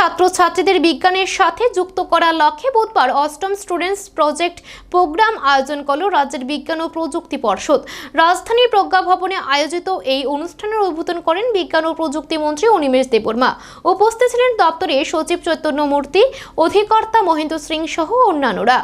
ছাত্রছাত্রীদের বিজ্ঞানের সাথে যুক্ত করার লক্ষ্যে বুধবার অষ্টম স্টুডেন্টস প্রজেক্ট প্রোগ্রাম আয়োজন করল রাজ্যের বিজ্ঞান ও প্রযুক্তি পর্ষদ। রাজধানীর প্রজ্ঞা ভবনে আয়োজিত এই অনুষ্ঠানের উদ্বোধন করেন বিজ্ঞান ও প্রযুক্তি মন্ত্রী অনিমেষ দেববর্মা। উপস্থিত ছিলেন দপ্তরে সচিব চৈতন্য মূর্তি অধিকর্তা মহেন্দ্র সিং সহ অন্যান্যরা।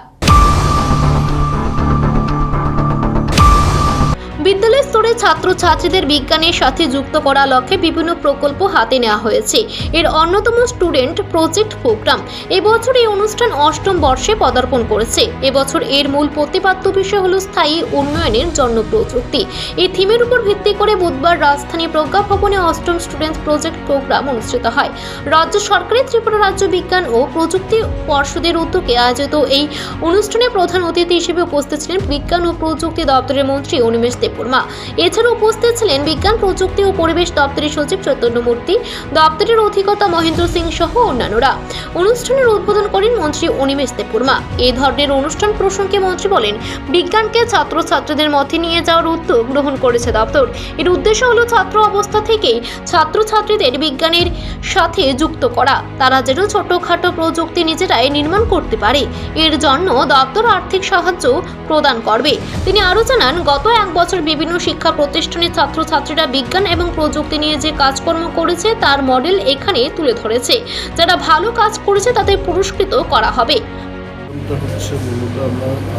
ছাত্রছাত্রীদের বিজ্ঞানের সাথে যুক্ত করার লক্ষ্যে বিভিন্ন প্রকল্প হাতে নেওয়া হয়েছে। এর অন্যতম স্টুডেন্ট প্রজেক্ট প্রোগ্রাম এবছর এই অনুষ্ঠান অষ্টম বর্ষে পদার্পণ করেছে। এবছর এর মূল প্রতিপাদ্য বিষয় হল স্থায়ী উন্নয়নের জন্য প্রযুক্তি। এই থিমের উপর ভিত্তি করে বুধবার রাজধানী প্রজ্ঞা ভবনে অষ্টম স্টুডেন্ট প্রজেক্ট প্রোগ্রাম অনুষ্ঠিত হয়। রাজ্য সরকারের ত্রিপুরা রাজ্য বিজ্ঞান ও প্রযুক্তি পর্ষদের উদ্যোগে আয়োজিত এই অনুষ্ঠানে প্রধান অতিথি হিসেবে উপস্থিত ছিলেন বিজ্ঞান ও প্রযুক্তি দপ্তরের মন্ত্রী অনিমেষ দেববর্মা। এছাড়া উপস্থিত ছিলেন বিজ্ঞান, প্রযুক্তি ও পরিবেশ দপ্তরের সচিব চৈতন্য মূর্তি, দপ্তরের অধিকর্তা মহেন্দ্র সিং সহ অন্যান্যরা। অনুষ্ঠানের উদ্বোধন করেন মন্ত্রী অনিমেষ দেববর্মা। এই ধরনের অনুষ্ঠান প্রসঙ্গে মন্ত্রী বলেন, বিজ্ঞানকে ছাত্রছাত্রীদের মধ্যে নিয়ে যাওয়ার উদ্যোগ গ্রহণ করেছে দপ্তর। এর উদ্দেশ্য হলো ছাত্র অবস্থা থেকেই ছাত্রছাত্রীদের বিজ্ঞানের সাথে যুক্ত করা। তারা যেন ছোটখাটো প্রযুক্তি নিজেরাই নির্মাণ করতে পারে। এর জন্য দপ্তর আর্থিক সাহায্য প্রদান করবে। তিনি আরও জানান, গত এক বছর বিভিন্ন শিক্ষা প্রতিষ্ঠানের ছাত্রছাত্রীরা বিজ্ঞান এবং প্রযুক্তি নিয়ে যে কাজকর্ম করেছে, তার মডেল এখানে তুলে ধরেছে। যারা ভালো কাজ করেছে, তাদের পুরস্কৃত করা হবে।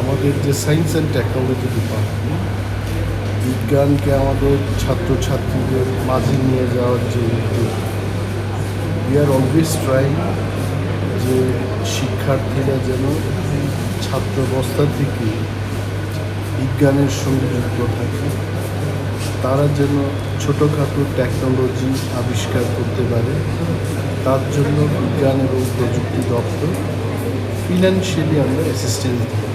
আমাদের যে সায়েন্স টেকনোলজি বিজ্ঞানকে আমাদের ছাত্রছাত্রীদের মাঝে নিয়ে যাওয়ার যে উদ্যোগ উই আর অলওয়েজ ট্রাই যে শিক্ষার্থীরা যেন ছাত্রাবস্থা থেকে বিজ্ঞানের সঙ্গে যুক্ত থাকে। তারা যেন ছোটোখাটো টেকনোলজি আবিষ্কার করতে পারে, তার জন্য বিজ্ঞান এবং প্রযুক্তি দপ্তর ফিনান্সিয়ালি আমরা অ্যাসিস্ট্যান্স দিই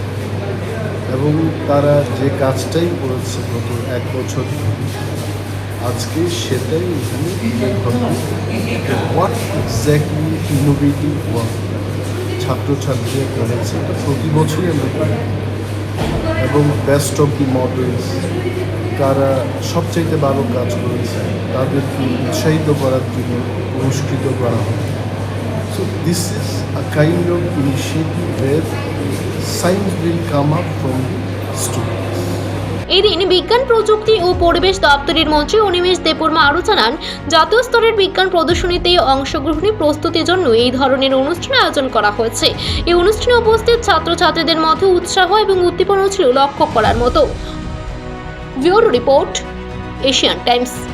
এবং তারা যে কাজটাই করেছে গত এক বছর আজকে সেটাই এখানে হোয়াট এক্স্যাক্টলি ইনোভেটিভ ওয়ার্ক ছাত্রছাত্রীরা করেছে, প্রতি বছরই আমরা করি। এবং বেস্ট অফ দি মডেলস কারা সবচাইতে ভালো কাজ করেছে, তাদেরকে উৎসাহিত করার জন্য পুরস্কৃত করা হয়। So, this is a kind of initiative where will come up from the students. এদিন বিজ্ঞান, প্রযুক্তি ও পরিবেশ দপ্তরের মন্ত্রী অনিমেষ দেববর্মা আরও জানান, জাতীয় স্তরের বিজ্ঞান প্রদর্শনীতে অংশগ্রহণী প্রস্তুতির জন্য এই ধরনের অনুষ্ঠান আয়োজন করা হয়েছে। এই অনুষ্ঠানে উপস্থিত ছাত্রছাত্রীদের মধ্যে উৎসাহ এবং উদ্দীপনা ছিল লক্ষ্য করার মতো। Bureau Report Asian Times.